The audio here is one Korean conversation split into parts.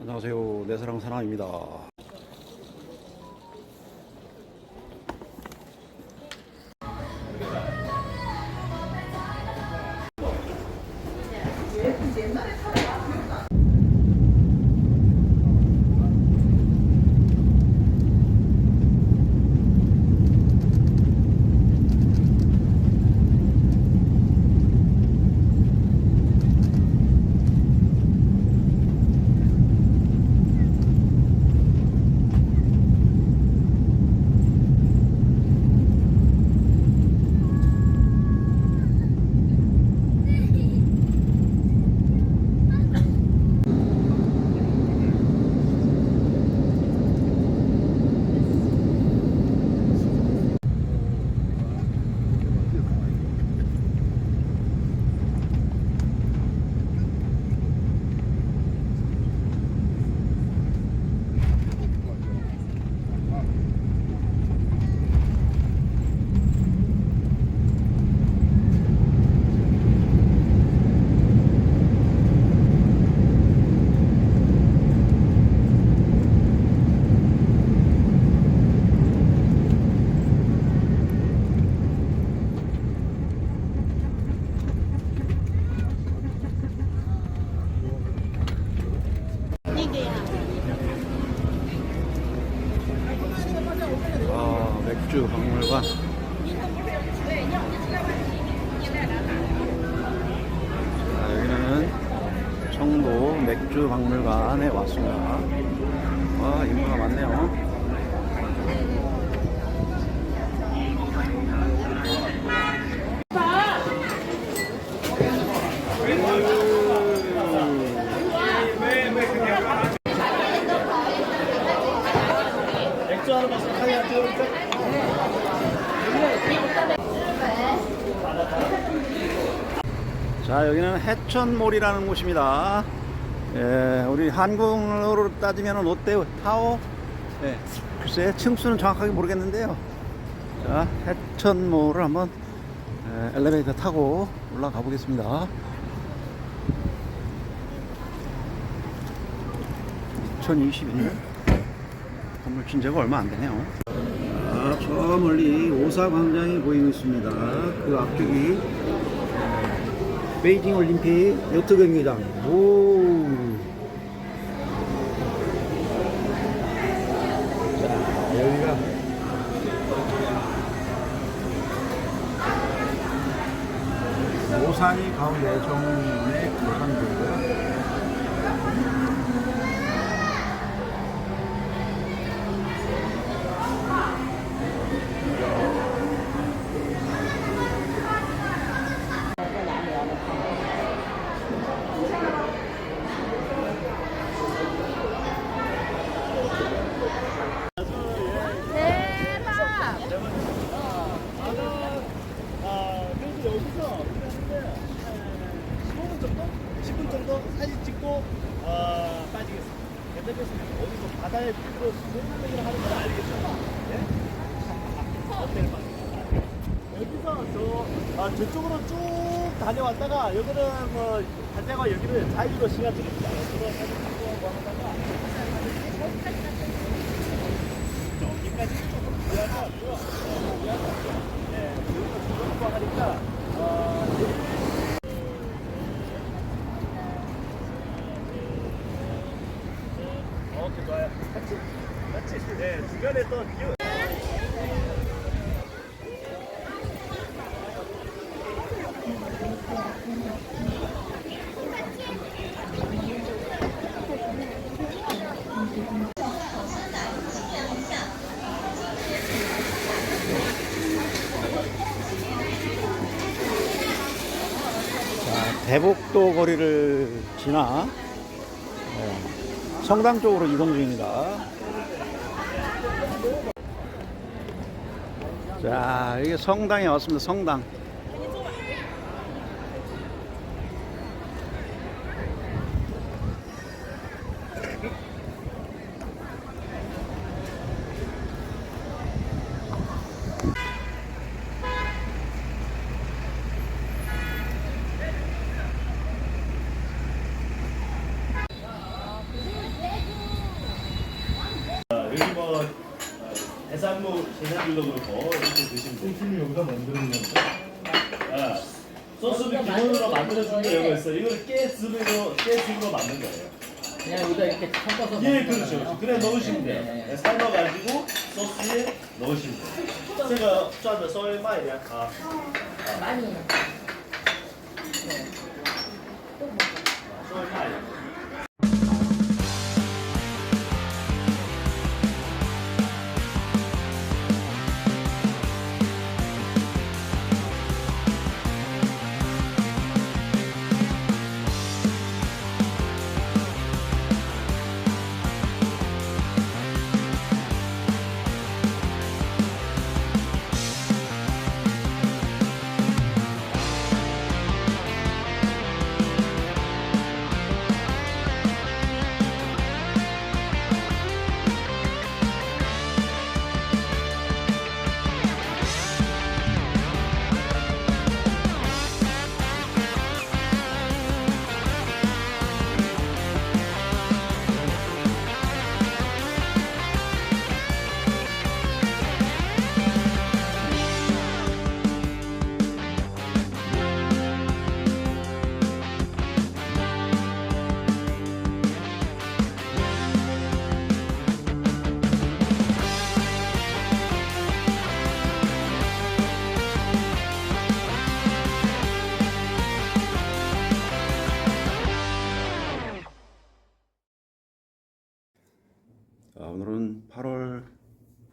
안녕하세요. 내 사랑 사랑입니다. 아, 맥주 박물관. 자, 여기는 청도 맥주 박물관에 왔습니다. 와, 인구가 많네요. 맥주 하나 마시고 카이 한 찍어볼까? 자, 여기는 해천몰이라는 곳입니다. 예, 우리 한국으로 따지면 롯데 타워? 예, 글쎄, 층수는 정확하게 모르겠는데요. 자, 해천몰을 한번 예, 엘리베이터 타고 올라가 보겠습니다. 2021년 건물 진제가 얼마 안 되네요. 아, 저 멀리 오사광장이 보이고 있습니다. 그 앞쪽이 베이징 올림픽 요트 경기장. 오. 자, 여기가 오산이 가운데 정문의 오산교고요. 대박! 아, 여기서 그랬는데 15분 정도? 10분 정도 사진 찍고 어, 빠지겠습니다. 대표님 어디서 바다에 그 수영을 하는 건 알겠죠? 네? 호텔 방. 여기서 저 아, 저쪽으로 쭉 다녀왔다가 여기는 뭐 반대가 여기를 자유로 시간 드립니다. 여기로 사진 찍고 뭐 하다가 저기까지 조금 미안하고요. 어, 미안하고요. 네, 여기가 좀 하니까 어, 오케이 좋아요. 같이 같이 네 중간에 또 대복도 거리를 지나 네, 성당 쪽으로 이동 중입니다. 자, 이게 성당에 왔습니다. 성당. 해산물, 해산물도 그렇고 이렇게 드시면 돼요. 아, 소스를 여기다 만드는 건데 아, 소스를 기본으로 만들어주는 게 여기 있어요. 이걸 깨즙으로, 깨즙으로 만든 거예요. 그냥 여기다 이렇게 섞어서 예, 그렇죠. 거예요. 그렇죠. 그래 넣으시면 돼요. 네, 네, 네. 삶아가지고 소스에 넣으시면 돼요. 제가 짠다 소위 말이야. 아, 많이. 네. 또 먹어. 소일 많이.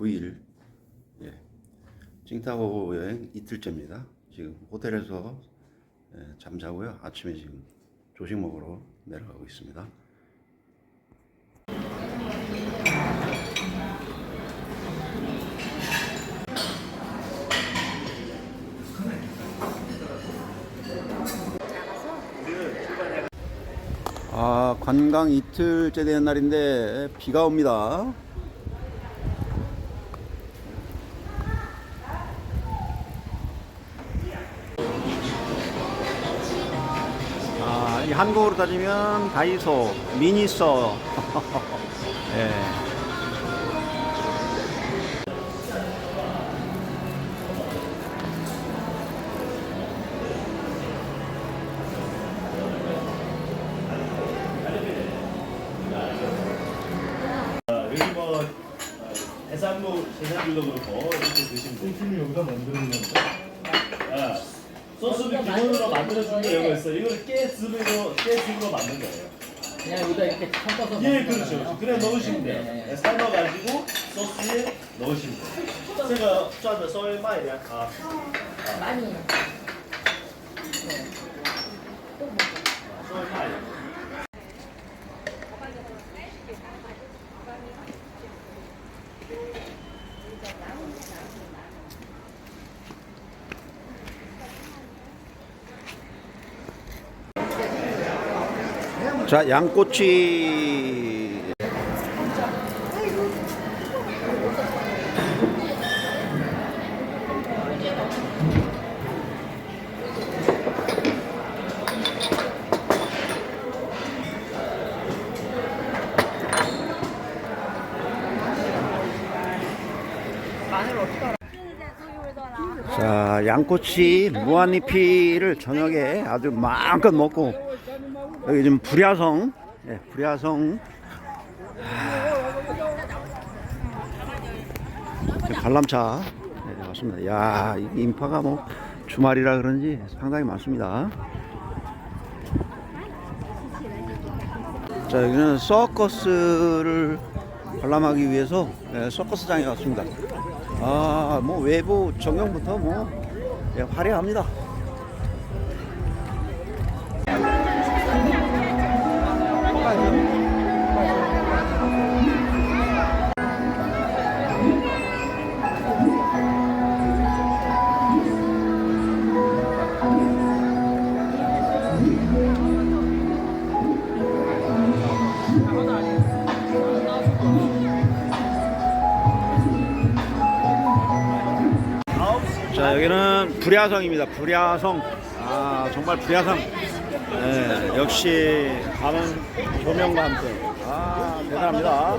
9일 예, 칭타오 여행 이틀째입니다. 지금 호텔에서 예, 잠자고요. 아침에 지금 조식 먹으러 내려가고 있습니다. 아, 관광 이틀째 되는 날인데 비가 옵니다. 한국으로 따지면 다이소, 미니소. 예. 아, 여기 뭐 어, 해산물 해산물도 그렇고 이렇게 드시면 돼요. 여기다 만드는 아, 기본으로 만들어주는 게 여기 있어요. 이걸 깨즙으로 깨즙으로 만든 거예요. 그냥 여기다 이렇게 섞어서 예, 먹는 그렇죠. 거예요? 그래 넣으시면 돼요. 네. 네, 삶아가지고 소스에 넣으시면 돼요. 这个转的稍微慢一点啊。 많이 稍 자, 양꼬치. 자, 양꼬치 무한리필을 저녁에 아주 마음껏 먹고 여기 지금 불야성, 예, 불야성 하, 관람차 네, 왔습니다. 야, 이 인파가 뭐 주말이라 그런지 상당히 많습니다. 자, 여기는 서커스를 관람하기 위해서 예, 서커스장에 왔습니다. 아, 뭐 외부 전경부터 뭐 예, 화려합니다. 불야성입니다. 불야성. 아 정말 불야성. 네, 역시 가는 조명과 함께. 아 대단합니다.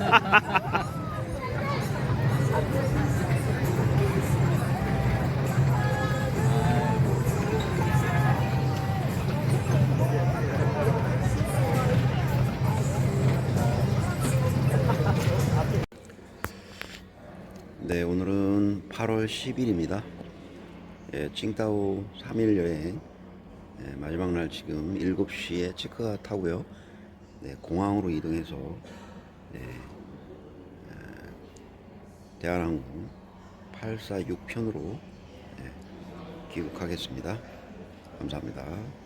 네, 오늘은 8월 10일입니다. 예, 칭따오 3일 여행 예, 마지막 날 지금 7시에 체크가 타고요. 네, 공항으로 이동해서 네, 에, 대한항공 846편으로 예, 귀국하겠습니다. 감사합니다.